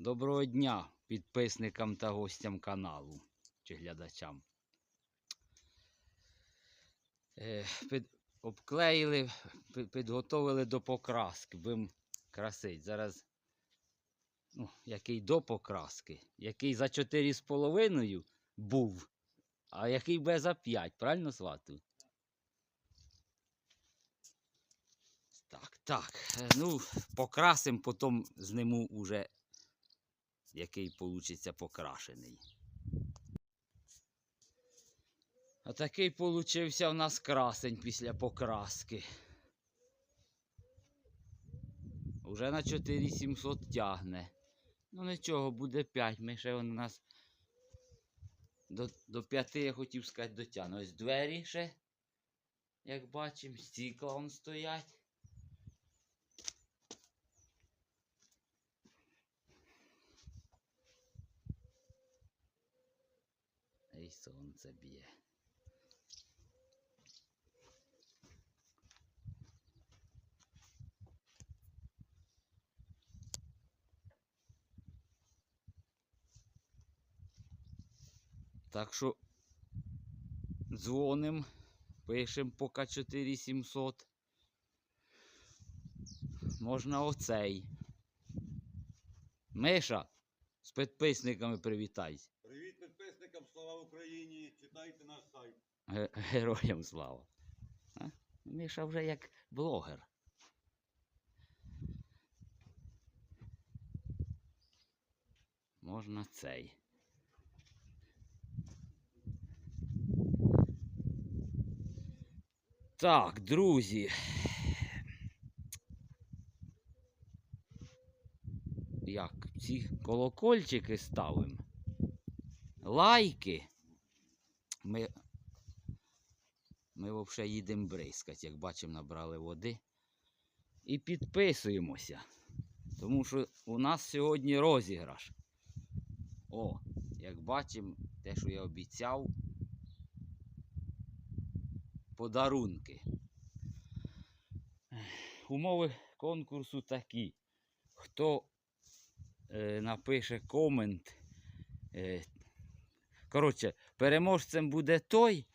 Доброго дня підписникам та гостям каналу чи глядачам. Е, під, обклеїли, підготовили до покраски. Будемо красити. Зараз, ну, який до покраски, який за 4,5 був, а який буде за 5, правильно свату? Так, так. е, Ну, покрасимо, потім зниму уже який получиться покрашений. А такий получився в нас красень після покраски. Уже на 4700 тягне. Ну нічого, буде 5. Ми ще у нас до, до 5, я хотів сказати, дотягне. Ось двері ще, як бачимо, стікла он стоять. І сонце б'є. Так що дзвоним, пишемо поки 4700. Можна оцей. Миша, з підписниками привітайся. Героям слава. А? Міша вже як блогер. Можна цей. Так, друзі. Як ці колокольчики ставимо? Лайки. Ми ми взагалі їдемо бризкати, як бачимо, набрали води. І підписуємося. Тому що у нас сьогодні розіграш. О, як бачимо, те, що я обіцяв. Подарунки. Умови конкурсу такі. Хто е, напише комент. Е, коротше, переможцем буде той,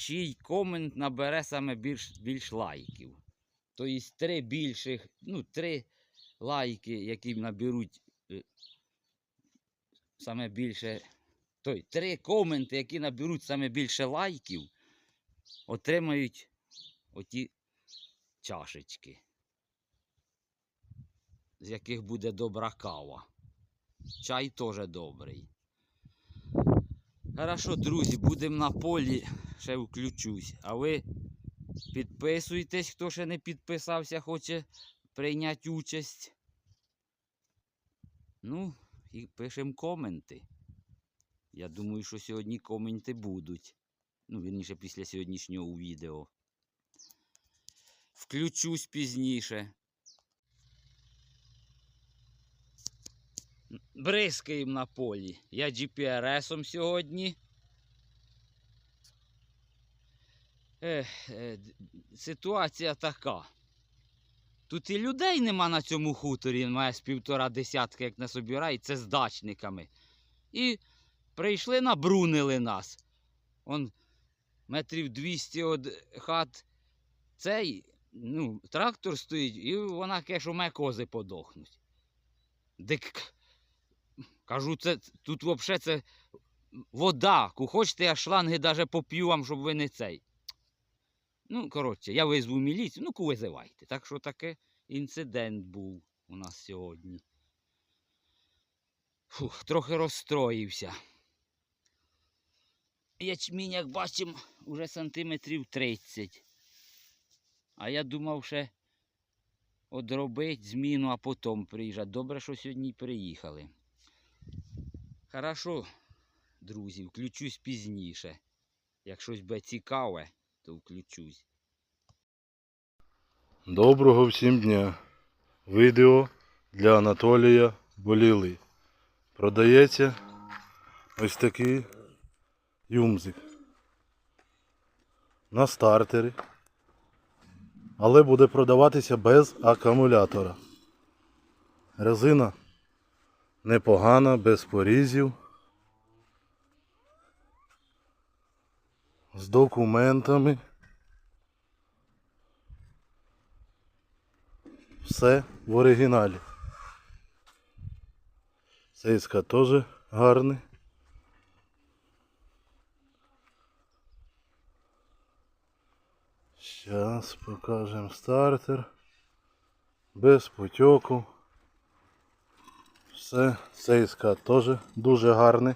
чий комент набере саме більш, більш лайків. Тобто три більших, ну, три лайки, які наберуть е, саме більше. Той, три коменти, які наберуть саме більше лайків, отримають оті чашечки, з яких буде добра кава. Чай теж добрий. Хорошо, друзі, будемо на полі, ще включусь. А ви підписуйтесь, хто ще не підписався, хоче прийняти участь. Ну, і пишемо коменти. Я думаю, що сьогодні коменти будуть. Ну, вірніше, після сьогоднішнього відео. Включусь пізніше. Бризкаємо на полі. Я GPRS-ом сьогодні. Е, ситуація така. Тут і людей нема на цьому хуторі, має з півтора десятки, як нас обирають, це з дачниками. І прийшли, набрунили нас. Он метрів 200 від хат цей, ну, трактор стоїть, і вона каже, що має кози подохнуть. Дик. Кажу, це тут взагалі це вода. Хочете, я шланги навіть поп'ю вам, щоб ви не цей. Ну, коротше, я визву міліцію, ну визивайте. Так що таке інцидент був у нас сьогодні. Фух, трохи розстроївся. Ячмінь, як бачимо, уже сантиметрів 30. А я думав ще одробити зміну, а потім приїжджати. Добре, що сьогодні приїхали. Хорошо, друзі, включусь пізніше. Як щось буде цікаве, то включусь. Доброго всім дня. Відео для Анатолія Боліли. Продається ось такий юмзик. На стартері. Але буде продаватися без акумулятора. Резина непогана, без порізів. З документами. Все в оригіналі. Сейска теж гарний. Зараз покажемо стартер. Без потьоку. Все, сейска теж дуже гарний.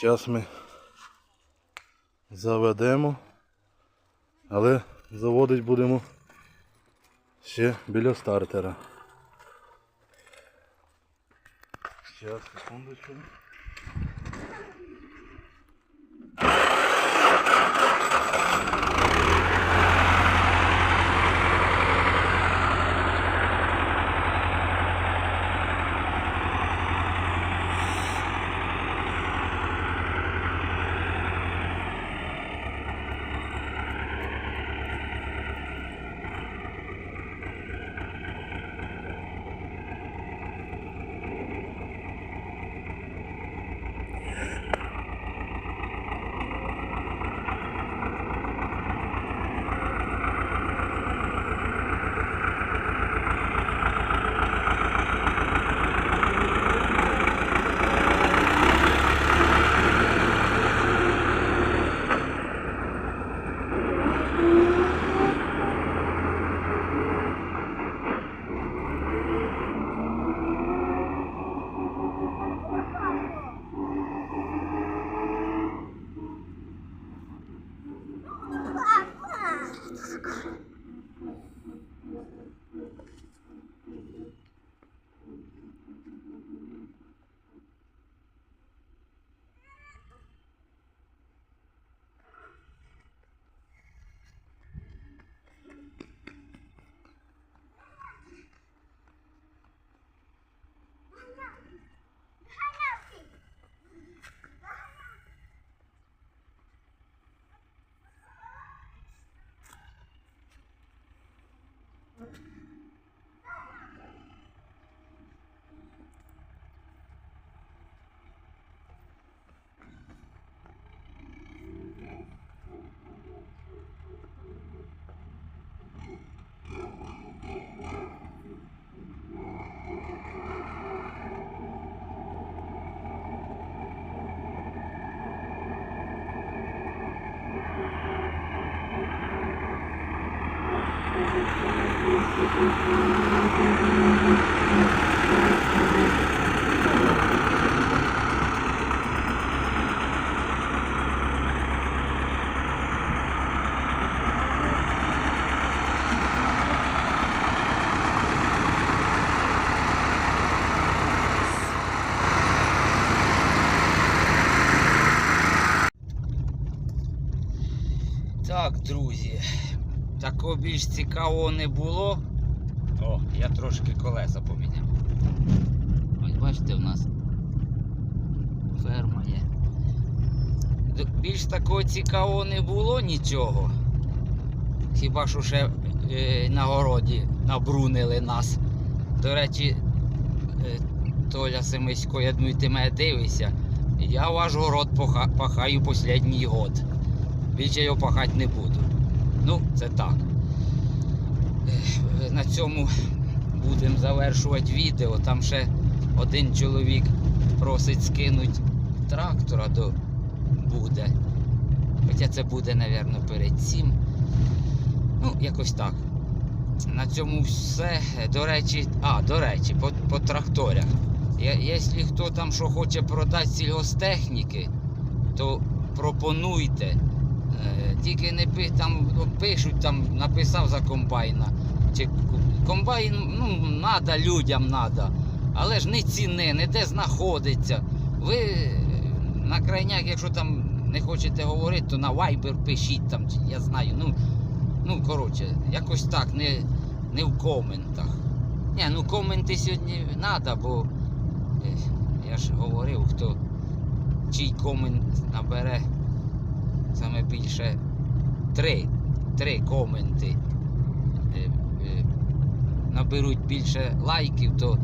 Зараз ми заведемо, але заводить будемо ще біля стартера. Зараз, секундочку. Так, друзі, такого більш цікавого не було. О, я трошки колеса поміняв. Ось бачите, в нас ферма є. Більш такого цікавого не було нічого. Хіба що ще е, на городі набрунили нас. До речі, е, Толя Семисько, я думаю, ти мене дивишся. Я ваш город пахаю останній год. Більше його пахати не буду. Ну, це так. На цьому будемо завершувати відео. Там ще один чоловік просить скинути трактора до буде. Хоча це буде, мабуть, перед цим. Ну, якось так. На цьому все. До речі, а, до речі, по, по тракторях. Якщо хто там що хоче продати сільгостехніки, то пропонуйте. Е, Тільки не пи, там ну, пишуть, там написав за комбайна. Чи комбайн, ну, надо людям надо. Але ж не ціни, не де знаходиться. Ви е, на крайняк, якщо там не хочете говорити, то на Viber пишіть там, я знаю. Ну, ну коротше, якось так, не, не в коментах. Ні, ну коменти сьогодні треба, бо е, я ж говорив, хто чий комент набере саме більше три, три коменти е, е, наберуть більше лайків, то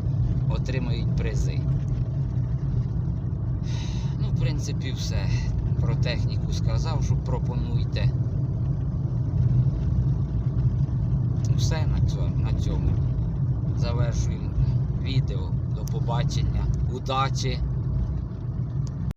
отримають призи. Ну, в принципі, все. Про техніку сказав, що пропонуйте. Все на цьому. На цьому. Завершуємо відео. До побачення. Удачі!